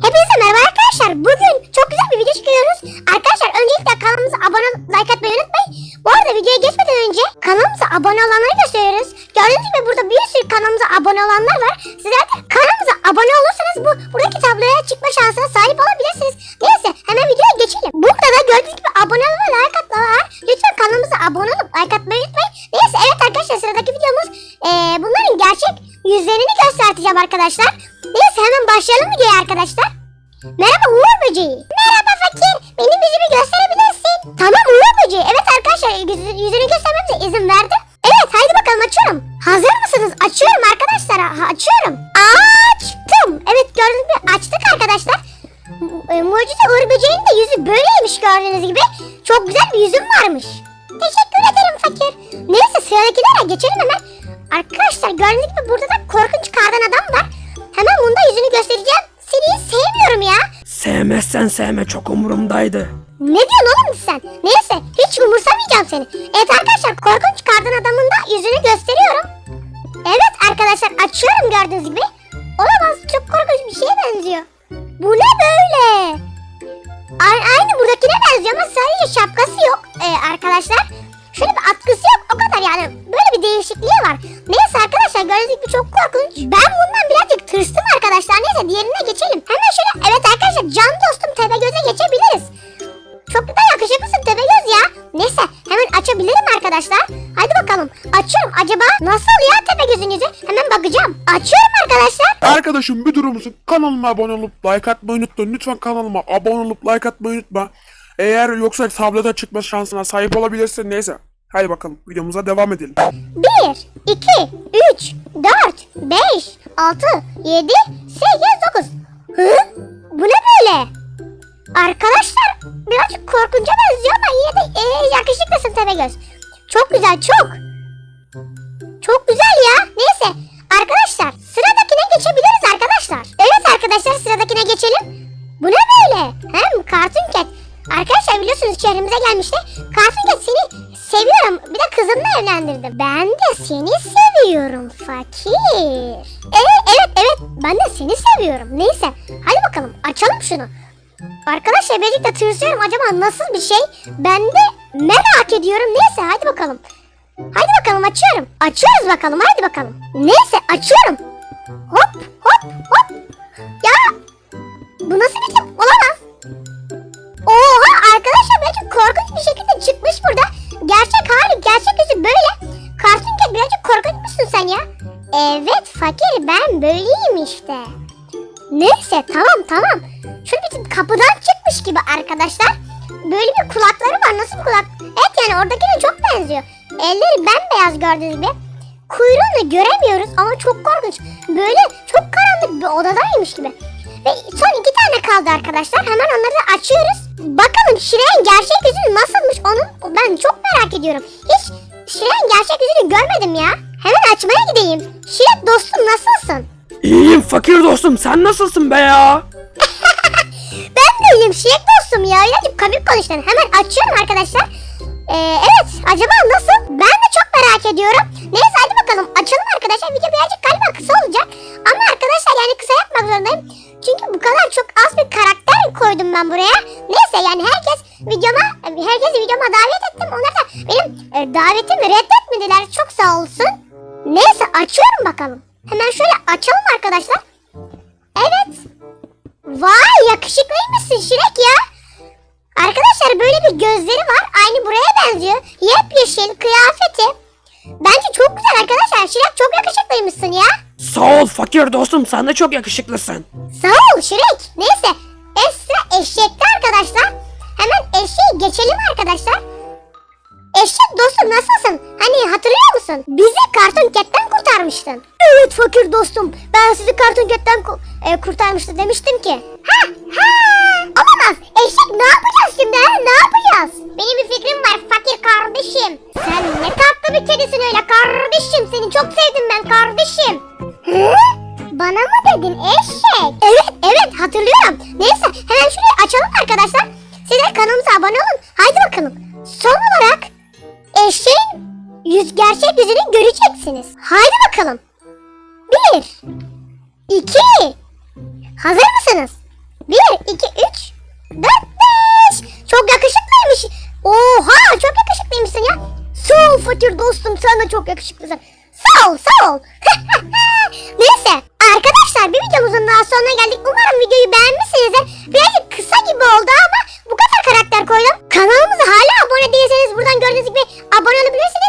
Hepinize merhaba arkadaşlar. Bugün çok güzel bir video çıkıyoruz. Arkadaşlar öncelikle kanalımıza abone like atmayı unutmayın. Bu arada videoya geçmeden önce kanalımıza abone olanları gösteriyoruz. Gördüğünüz gibi burada bir sürü kanalımıza abone olanlar var. Sizler de kanalımıza abone olursanız bu buradaki tabloya çıkma şansına sahip olabilirsiniz. Neyse hemen videoya geçelim. Burada da gördüğünüz gibi abone olma like atma var. Lütfen kanalımıza abone olup like atmayı unutmayın. Neyse evet arkadaşlar sıradaki videomuz eee, bunların gerçek yüzlerini göstereceğim arkadaşlar. Neyse hemen başlayalım videoya arkadaşlar. Merhaba Uğur Böceği. Merhaba Fakir. Benim yüzümü gösterebilirsin. Tamam Uğur Böceği. Evet arkadaşlar yüzü- yüzünü göstermemize izin verdi. Evet haydi bakalım açıyorum. Hazır mısınız? Açıyorum arkadaşlar. Açıyorum. Açtım. Evet gördüğünüz gibi açtık arkadaşlar. E, Mucize Uğur Böceği'nin de yüzü böyleymiş gördüğünüz gibi. Çok güzel bir yüzüm varmış. Teşekkür ederim Fakir. Neyse sıradakilere geçelim hemen. Arkadaşlar gördüğünüz gibi burada da korkunç kardan adam var. Yüzünü göstereceğim. Seni sevmiyorum ya. Sevmezsen sevme çok umurumdaydı. Ne diyorsun oğlum sen? Neyse hiç umursamayacağım seni. Evet arkadaşlar korkunç kardan adamın da yüzünü gösteriyorum. Evet arkadaşlar açıyorum gördüğünüz gibi. Diğerine geçelim. Hemen şöyle evet arkadaşlar can dostum Tepegöz'e geçebiliriz. Çok da yakışıklısın Tepegöz ya. Neyse hemen açabilirim arkadaşlar. Hadi bakalım. Açıyorum. Acaba nasıl ya Tepegöz'ün yüzü? Hemen bakacağım. Açıyorum arkadaşlar. Arkadaşım bir durum musun? Kanalıma abone olup like atmayı unutma. Lütfen kanalıma abone olup like atmayı unutma. Eğer yoksa tablete çıkma şansına sahip olabilirsin neyse. Hadi bakalım videomuza devam edelim. 1, 2, 3, 4, 5, 6, 7, 8, 9. Hı? Bu ne böyle? Arkadaşlar birazcık korkunca benziyor ama yine de e, yakışıklısın Tepegöz. Çok güzel çok. Çok güzel ya. Neyse arkadaşlar sıradakine geçebiliriz arkadaşlar. Evet arkadaşlar sıradakine geçelim. Kızımla evlendirdim. Ben de seni seviyorum fakir. Evet evet evet ben de seni seviyorum. Neyse hadi bakalım açalım şunu. Arkadaşlar birlikte tırsıyorum acaba nasıl bir şey? Ben de merak ediyorum. Neyse hadi bakalım. Hadi bakalım açıyorum. Açıyoruz bakalım hadi bakalım. Neyse açıyorum. Hop hop hop. Ya bu nasıl bir tip? Olamaz. Ya. Evet fakir ben böyleyim işte. Neyse tamam tamam. Şöyle bir tip kapıdan çıkmış gibi arkadaşlar. Böyle bir kulakları var. Nasıl bir kulak? Evet yani oradakine çok benziyor. Elleri bembeyaz gördüğünüz gibi. Kuyruğunu göremiyoruz ama çok korkunç. Böyle çok karanlık bir odadaymış gibi. Ve son iki tane kaldı arkadaşlar. Hemen onları da açıyoruz. Bakalım Şire'nin gerçek yüzü nasılmış onu ben çok merak ediyorum. Hiç Şire'nin gerçek yüzünü görmedim ya. Hemen açmaya gideyim. Şire dostum nasılsın? İyiyim fakir dostum sen nasılsın be ya? Ben de iyiyim Şirek dostum ya. Birazcık komik konuştun. Hemen açıyorum arkadaşlar. Ee, evet acaba nasıl? Ben de çok merak ediyorum. Neyse hadi bakalım açalım arkadaşlar. Video birazcık galiba kısa olacak. Ama arkadaşlar yani kısa yapmak zorundayım. Çünkü bu kadar çok az bir karakter koydum ben buraya. Neyse yani herkes videoma, herkesi videoma davet ettim. Onlar da benim e, davetimi reddetmediler. Çok sağ olsun. Neyse açıyorum bakalım. Hemen şöyle açalım arkadaşlar. Evet. Vay yakışıklıymışsın Şirek ya. Arkadaşlar böyle bir gözleri var. Aynı buraya benziyor. Yepyeşil kıyafeti. Bence çok güzel arkadaşlar. Şirek çok yakışıklıymışsın ya. Sağ ol fakir dostum sen de çok yakışıklısın. Sağ ol Şirek. Neyse. Esra eşekte arkadaşlar. Hemen eşeği geçelim arkadaşlar. Eşek dostum nasılsın? Hani musun? Bizi Cartoon Cat'ten kurtarmıştın. Evet fakir dostum. Ben sizi Cartoon Cat'ten ku- e, kurtarmıştım demiştim ki. Ha ha. Olamaz. Eşek ne yapacağız şimdi? ha? Ne yapacağız? Benim bir fikrim var fakir kardeşim. Sen ne tatlı bir kedisin öyle kardeşim. Seni çok sevdim ben kardeşim. Hı? Bana mı dedin eşek? Evet evet hatırlıyorum. Neyse hemen şurayı açalım arkadaşlar. bakalım. Bir, iki. Hazır mısınız? Bir, iki, üç, dört, beş. Çok yakışıklıymış. Oha çok yakışıklıymışsın ya. Sağ ol fakir dostum sen de çok yakışıklısın. Sağ ol sağ ol. Neyse arkadaşlar bir videomuzun daha sonuna geldik. Umarım videoyu beğenmişsinizdir. Birazcık kısa gibi oldu ama bu kadar karakter koydum. Kanalımıza hala abone değilseniz buradan gördüğünüz gibi abone olabilirsiniz.